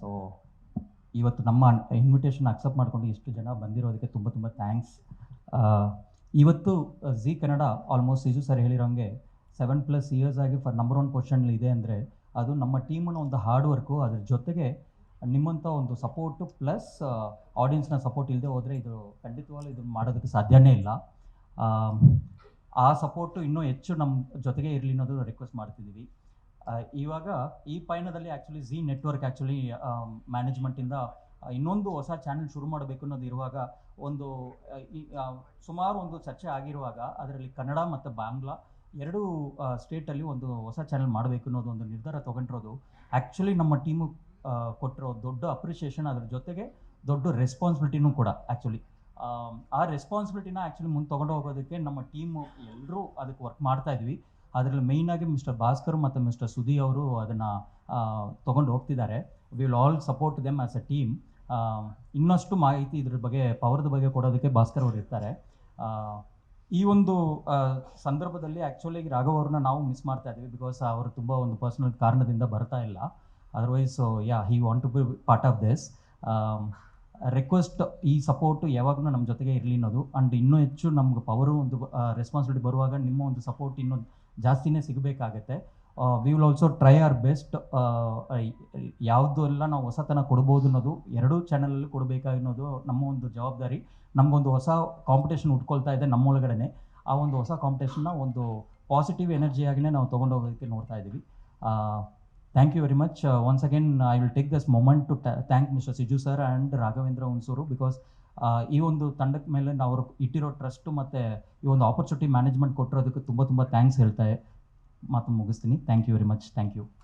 So ಇವತ್ತು ನಮ್ಮ invitation accept ಮಾಡ್ಕೊಂಡು ಇಷ್ಟು ಜನ ಬಂದಿರೋದಕ್ಕೆ ತುಂಬ ತುಂಬ ಥ್ಯಾಂಕ್ಸ್ ಇವತ್ತು Zee Kannada almost Siju sir ಹೇಳಿರೋಂಗೆ seven plus years ಆಗಿ ಫಾರ್ ನಂಬರ್ ಒನ್ ಪೊಸಿಷನ್ ಇದೆ ಅಂದರೆ ಅದು ನಮ್ಮ ಟೀಮನ್ನು ಒಂದು ಹಾರ್ಡ್ ವರ್ಕು ಅದ್ರ ಜೊತೆಗೆ ನಿಮ್ಮಂಥ ಒಂದು ಸಪೋರ್ಟು ಪ್ಲಸ್ ಆಡಿಯನ್ಸ್ನ ಸಪೋರ್ಟ್ ಇಲ್ಲದೆ ಹೋದರೆ ಇದು ಖಂಡಿತವಾಗ್ಲೂ ಇದು ಮಾಡೋದಕ್ಕೆ ಸಾಧ್ಯವೇ ಇಲ್ಲ. ಆ, ಸಪೋರ್ಟು ಇನ್ನೂ ಹೆಚ್ಚು ನಮ್ಮ ಜೊತೆಗೆ ಇರಲಿ ಅನ್ನೋದು ರಿಕ್ವೆಸ್ಟ್ ಮಾಡ್ತಿದ್ದೀವಿ. ಇವಾಗ ಈ ಪಯಣದಲ್ಲಿ ಆ್ಯಕ್ಚುಲಿ ಝೀ ನೆಟ್ವರ್ಕ್ ಆ್ಯಕ್ಚುಲಿ ಮ್ಯಾನೇಜ್ಮೆಂಟಿಂದ ಇನ್ನೊಂದು ಹೊಸ ಚಾನೆಲ್ ಶುರು ಮಾಡಬೇಕು ಅನ್ನೋದು ಇರುವಾಗ ಒಂದು ಸುಮಾರು ಒಂದು ಚರ್ಚೆ ಆಗಿರುವಾಗ ಅದರಲ್ಲಿ ಕನ್ನಡ ಮತ್ತು ಬಾಂಗ್ಲಾ ಎರಡೂ ಸ್ಟೇಟಲ್ಲಿ ಒಂದು ಹೊಸ ಚಾನೆಲ್ ಮಾಡಬೇಕು ಅನ್ನೋದು ಒಂದು ನಿರ್ಧಾರ ತೊಗೊಂಡಿರೋದು. ಆ್ಯಕ್ಚುಲಿ ನಮ್ಮ ಟೀಮು ಕೊಟ್ಟಿರೋ ದೊಡ್ಡ ಅಪ್ರಿಷಿಯೇಷನ್ ಅದ್ರ ಜೊತೆಗೆ ದೊಡ್ಡ ರೆಸ್ಪಾನ್ಸಿಬಿಲಿಟಿನೂ ಕೂಡ ಆ್ಯಕ್ಚುಲಿ ಆ ರೆಸ್ಪಾನ್ಸಿಬಿಲಿಟಿನ ಆ್ಯಕ್ಚುಲಿ ಮುಂದೆ ತೊಗೊಂಡು ಹೋಗೋದಕ್ಕೆ ನಮ್ಮ ಟೀಮು ಎಲ್ಲರೂ ಅದಕ್ಕೆ ವರ್ಕ್ ಮಾಡ್ತಾ ಇದ್ವಿ. ಅದರಲ್ಲಿ ಮೇಯ್ನಾಗಿ ಮಿಸ್ಟರ್ ಭಾಸ್ಕರ್ ಮತ್ತು ಮಿಸ್ಟರ್ ಸುದಿ ಅವರು ಅದನ್ನು ತೊಗೊಂಡು ಹೋಗ್ತಿದ್ದಾರೆ. Will all support them as a team ಇನ್ನಷ್ಟು ಮಾಹಿತಿ ಇದ್ರ ಬಗ್ಗೆ ಪವರ್ದ ಬಗ್ಗೆ ಕೊಡೋದಕ್ಕೆ ಭಾಸ್ಕರ್ ಅವರು ಇರ್ತಾರೆ. ಈ ಒಂದು ಸಂದರ್ಭದಲ್ಲಿ ಆ್ಯಕ್ಚುಲಿ ರಾಘವ್ ಅವ್ರನ್ನ ನಾವು ಮಿಸ್ ಮಾಡ್ತಾ ಇದ್ದೀವಿ ಬಿಕಾಸ್ ಅವರು ತುಂಬ ಒಂದು ಪರ್ಸನಲ್ ಕಾರಣದಿಂದ ಬರ್ತಾ ಇಲ್ಲ. Otherwise ya he want to be part of this request ಈ ಸಪೋರ್ಟು ಯಾವಾಗಲೂ ನಮ್ಮ ಜೊತೆಗೆ ಇರಲಿ ಅನ್ನೋದು. ಆ್ಯಂಡ್ ಇನ್ನೂ ಹೆಚ್ಚು ನಮ್ಗೆ ಪವರು ಒಂದು ರೆಸ್ಪಾನ್ಸಿಬಿಲಿಟಿ ಬರುವಾಗ ನಿಮ್ಮ ಒಂದು ಸಪೋರ್ಟ್ ಇನ್ನೂ ಜಾಸ್ತಿನೇ ಸಿಗಬೇಕಾಗತ್ತೆ. We will also try our best ಯಾವುದು ಎಲ್ಲ ನಾವು ಹೊಸತನ ಕೊಡ್ಬೋದು ಅನ್ನೋದು ಎರಡೂ ಚಾನಲಲ್ಲಿ ಕೊಡಬೇಕಾಗಿರೋದು ನಮ್ಮ ಒಂದು ಜವಾಬ್ದಾರಿ. ನಮಗೊಂದು ಹೊಸ ಕಾಂಪಿಟೇಷನ್ ಉಟ್ಕೊಳ್ತಾ ಇದೆ ನಮ್ಮೊಳಗಡೆ ಆ ಒಂದು ಹೊಸ ಕಾಂಪಿಟೇಷನ್ನ ಒಂದು ಪಾಸಿಟಿವ್ ಎನರ್ಜಿಯಾಗಿನೇ ನಾವು ತೊಗೊಂಡೋಗೋದಕ್ಕೆ ನೋಡ್ತಾ ಇದ್ದೀವಿ thank you very much once again I will take this moment to thank mister Siju sir and Raghavendra Hunsur because ಈ ಒಂದು ತಂಡದ ಮೇಲೆ ಅವರು ಇಟ್ಟಿರೋ ಟ್ರಸ್ಟು ಮತ್ತು ಈ ಒಂದು ಆಪರ್ಚುನಿಟಿ ಮ್ಯಾನೇಜ್ಮೆಂಟ್ ಕೊಟ್ಟಿರೋದಕ್ಕೆ ತುಂಬ ತುಂಬ ಥ್ಯಾಂಕ್ಸ್ ಹೇಳ್ತಾ ಮಾತು ಮುಗಿಸ್ತೀನಿ. Thank you very much thank you